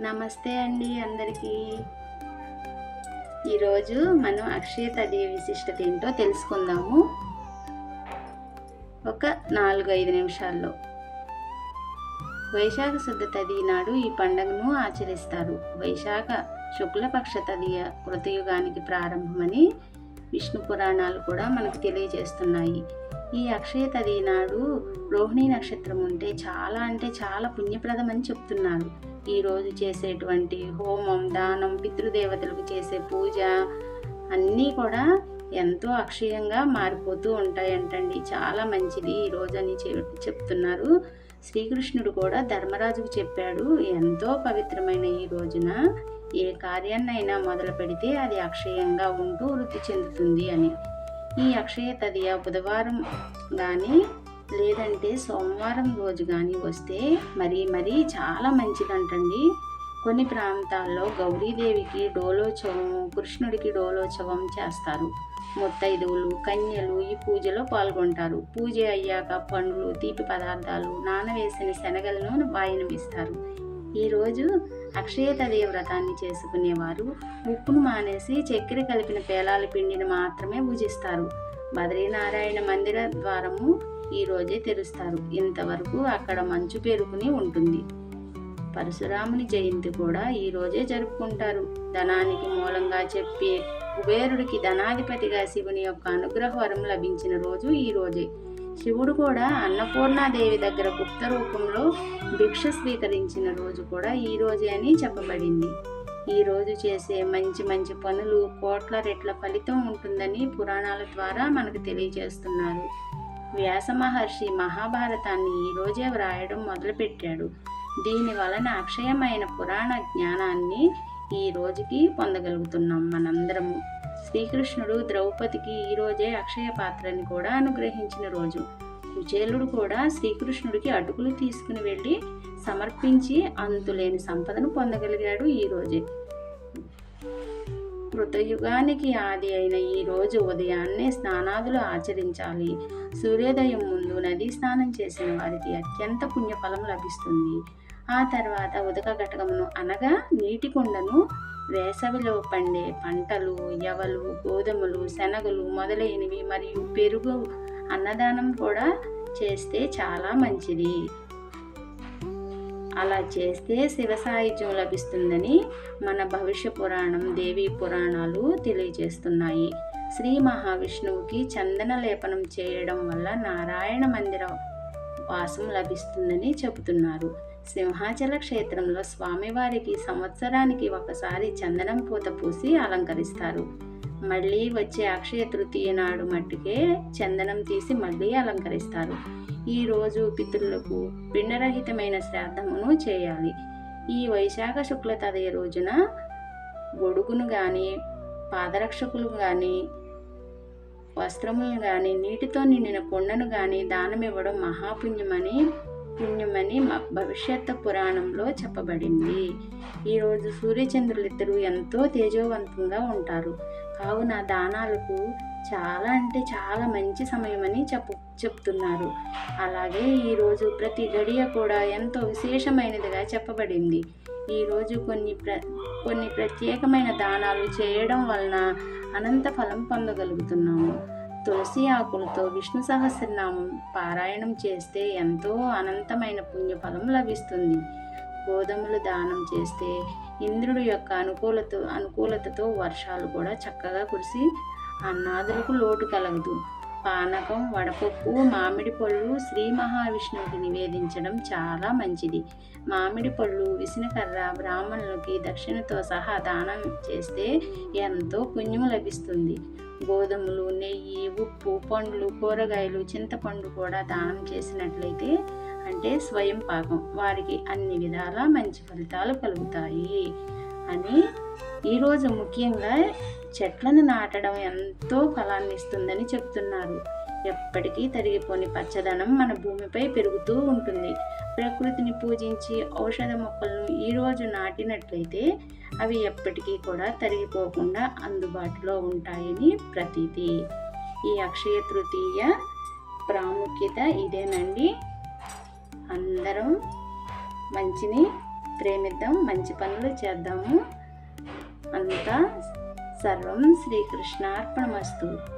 నమస్తే అండి అందరికీ. ఈరోజు మనం అక్షయ తదియ విశిష్టత ఏంటో తెలుసుకుందాము. ఒక నాలుగు ఐదు నిమిషాల్లో. వైశాఖ శుద్ధ తదియ నాడు ఈ పండుగను ఆచరిస్తారు. వైశాఖ శుక్లపక్ష తదియ కృతయుగానికి ప్రారంభమని విష్ణు పురాణాలు కూడా మనకు తెలియజేస్తున్నాయి. ఈ అక్షయ తదియ నాడు రోహిణి నక్షత్రం ఉంటే చాలా అంటే చాలా పుణ్యప్రదమని చెప్తున్నారు ఈరోజు చేసేటువంటి హోమం దానం పితృదేవతలకు చేసే పూజ అన్నీ కూడా ఎంతో అక్షయంగా మారిపోతూ ఉంటాయంటండి. చాలా మంచిది ఈ రోజు అని చె- చెప్తున్నారు. శ్రీకృష్ణుడు కూడా ధర్మరాజుకు చెప్పాడు ఎంతో పవిత్రమైన ఈ రోజున ఏ కార్యాన్నైనా మొదలు పెడితే అది అక్షయంగా ఉంటూ వృద్ధి చెందుతుంది అని. ఈ అక్షయ తదియ బుధవారం కానీ లేదంటే సోమవారం రోజు కానీ వస్తే మరీ మరీ చాలా మంచిదంటండి. కొన్ని ప్రాంతాల్లో గౌరీదేవికి డోలోత్సవం కృష్ణుడికి డోలోత్సవం చేస్తారు. ముత్తైదువులు కన్యలు ఈ పూజలో పాల్గొంటారు. పూజ అయ్యాక పండ్లు తీపి పదార్థాలు నానవేసిన శనగలను వాయనమిస్తారు ఈరోజు అక్షయ తదియ వ్రతాన్ని చేసుకునేవారు. ఉప్పును మానేసి చక్కెర కలిపిన పేలాల పిండిని మాత్రమే పూజిస్తారు బద్రీనారాయణ మందిర ద్వారము ఈ రోజే తెరుస్తారు. ఇంతవరకు అక్కడ మంచు పేరుకుని ఉంటుంది. పరశురాముని జయంతి కూడా ఈరోజే జరుపుకుంటారు. ధనానికి మూలంగా చెప్పే కుబేరుడికి ధనాధిపతిగా శివుని యొక్క అనుగ్రహ వరం లభించిన రోజు ఈరోజే శివుడు కూడా అన్నపూర్ణాదేవి దగ్గర గుప్త రూపంలో భిక్ష స్వీకరించిన రోజు కూడా ఈ రోజే అని చెప్పబడింది. ఈ రోజు చేసే మంచి మంచి పనులు కోట్ల రెట్ల ఫలితం ఉంటుందని పురాణాల ద్వారా మనకు తెలియజేస్తున్నారు. వ్యాస మహర్షి మహాభారతాన్ని ఈ రోజే వ్రాయడం మొదలుపెట్టాడు. దీని వలన అక్షయమైన పురాణ జ్ఞానాన్ని ఈ రోజుకి పొందగలుగుతున్నాం మనందరము. శ్రీకృష్ణుడు ద్రౌపదికి ఈరోజే అక్షయ పాత్రని కూడా అనుగ్రహించిన రోజు. కుచేలుడు కూడా శ్రీకృష్ణుడికి అటుకులు తీసుకుని వెళ్ళి సమర్పించి అంతులేని సంపదను పొందగలిగాడు ఈ రోజే. కృతయుగానికి ఆది అయిన ఈ రోజు ఉదయాన్నే స్నానాదులు ఆచరించాలి. సూర్యోదయం ముందు నదీ స్నానం చేసిన వారికి అత్యంత పుణ్యఫలం లభిస్తుంది. ఆ తర్వాత ఉదక ఘటకమును అనగా నీటి కుండను వేసవిలో పండే పంటలు యవలు గోధుమలు శనగలు మొదలైనవి మరియు పెరుగు అన్నదానం కూడా చేస్తే చాలా మంచిది. అలా చేస్తే శివ సాహిత్యం లభిస్తుందని మన భవిష్య పురాణం దేవీ పురాణాలు తెలియజేస్తున్నాయి. శ్రీ మహావిష్ణువుకి చందన లేపనం చేయడం వల్ల నారాయణ మందిర వాసం లభిస్తుందని చెబుతున్నారు. సింహాచల క్షేత్రంలో స్వామివారికి సంవత్సరానికి ఒకసారి చందనం పూత పూసి అలంకరిస్తారు. మళ్ళీ వచ్చే అక్షయ తృతీయ నాడు మట్టుకే చందనం తీసి మళ్ళీ అలంకరిస్తారు. ఈరోజు పితృలకు పిండరహితమైన శ్రాద్ధమును చేయాలి. ఈ వైశాఖ శుక్ల తదయ రోజున గొడుగును కానీ పాదరక్షకులు కానీ వస్త్రములను కానీ నీటితో నిండిన కొండను కానీ దానమివ్వడం మహాపుణ్యమని పుణ్యమని మ- భవిష్యత్తు పురాణంలో చెప్పబడింది. ఈరోజు సూర్యచంద్రులిద్దరూ ఎంతో తేజోవంతంగా ఉంటారు. కావున దానాలకు చాలా అంటే చాలా మంచి సమయమని చెప్పు చెప్తున్నారు. అలాగే ఈరోజు ప్రతి గడియ కూడా ఎంతో విశేషమైనదిగా చెప్పబడింది. ఈరోజు కొన్ని ప్ర కొన్ని ప్రత్యేకమైన దానాలు చేయడం వలన అనంత ఫలం పొందగలుగుతున్నాము. తులసి ఆకులతో విష్ణు సహస్రనామం పారాయణం చేస్తే ఎంతో అనంతమైన పుణ్యఫలం లభిస్తుంది. గోధుమలు దానం చేస్తే ఇంద్రుడి యొక్క అనుకూలత అనుకూలతతో వర్షాలు కూడా చక్కగా కురిసి అన్నాదులకు లోటు కలగదు. పానకం వడపప్పు మామిడి పళ్ళు శ్రీ మహావిష్ణువుకి నివేదించడం చాలా మంచిది. మామిడి పళ్ళు విసినకర్ర బ్రాహ్మణులకి దక్షిణతో సహా దానం చేస్తే ఎంతో పుణ్యం లభిస్తుంది. గోధుమలు నెయ్యి ఉప్పు పండ్లు కూరగాయలు చింతపండు కూడా దానం చేసినట్లయితే అంటే స్వయం పాకం. వారికి అన్ని విధాలా మంచి ఫలితాలు కలుగుతాయి అని ఈరోజు ముఖ్యంగా చెట్లను నాటడం ఎంతో ఫలాన్ని ఇస్తుందని చెప్తున్నారు. ఎప్పటికీ తరిగిపోని పచ్చదనం మన భూమిపై పెరుగుతూ ఉంటుంది. ప్రకృతిని పూజించి ఔషధ మొక్కలను ఈరోజు నాటినట్లయితే అవి ఎప్పటికీ కూడా తరిగిపోకుండా అందుబాటులో ఉంటాయని ప్రతీతి. ఈ అక్షయ తృతీయ ప్రాముఖ్యత ఇదేనండి. అందరం మంచిని ప్రేమిద్దాం మంచి పనులు చేద్దాము. అంతా సర్వం శ్రీకృష్ణార్పణమస్తు.